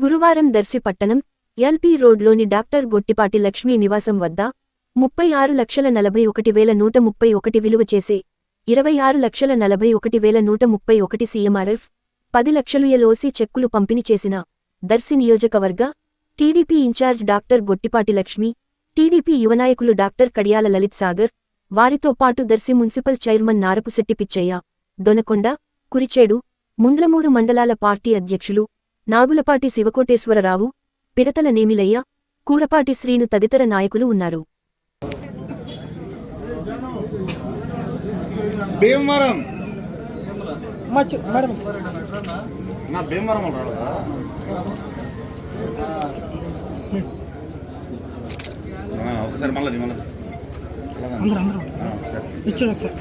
గురువారం దర్శి పట్టణం ఎల్పీ రోడ్లోని డాక్టర్ గొట్టిపాటి లక్ష్మీ నివాసం వద్ద ముప్పై ఆరు లక్షల నలభై ఒకటి వేల నూట ముప్పై ఒకటి విలువ చేసే ఇరవై ఆరు లక్షల నలభై ఒకటి వేల నూట ముప్పై ఒకటి సీఎంఆర్ఎఫ్ పది లక్షలు ఎల్ఓసీ చెక్కులు పంపిణీ చేసిన దర్శి నియోజకవర్గ TDP incharge doctor Gottipati Lakshmi TDP యువనాయకులు doctor Kadiyala Lalit Sagar వారితో పాటు దర్శి మున్సిపల్ చైర్మన్ నారపుశెట్టి పిచ్చయ్య దొనకొండ కురిచేడు ముండ్లమూరు మండలాల పార్టీ అధ్యక్షులు నాగులపాటి శివకోటేశ్వరరావు పిడతల నేమిలయ్య కూరపాటి శ్రీను తదితర నాయకులు ఉన్నారు. భీమవరం. మేడం. నా భీమవరం ఒకసారి మళ్ళీ మళ్ళీ. అందరూ అందరూ. ఇచ్చాడు ఒకసారి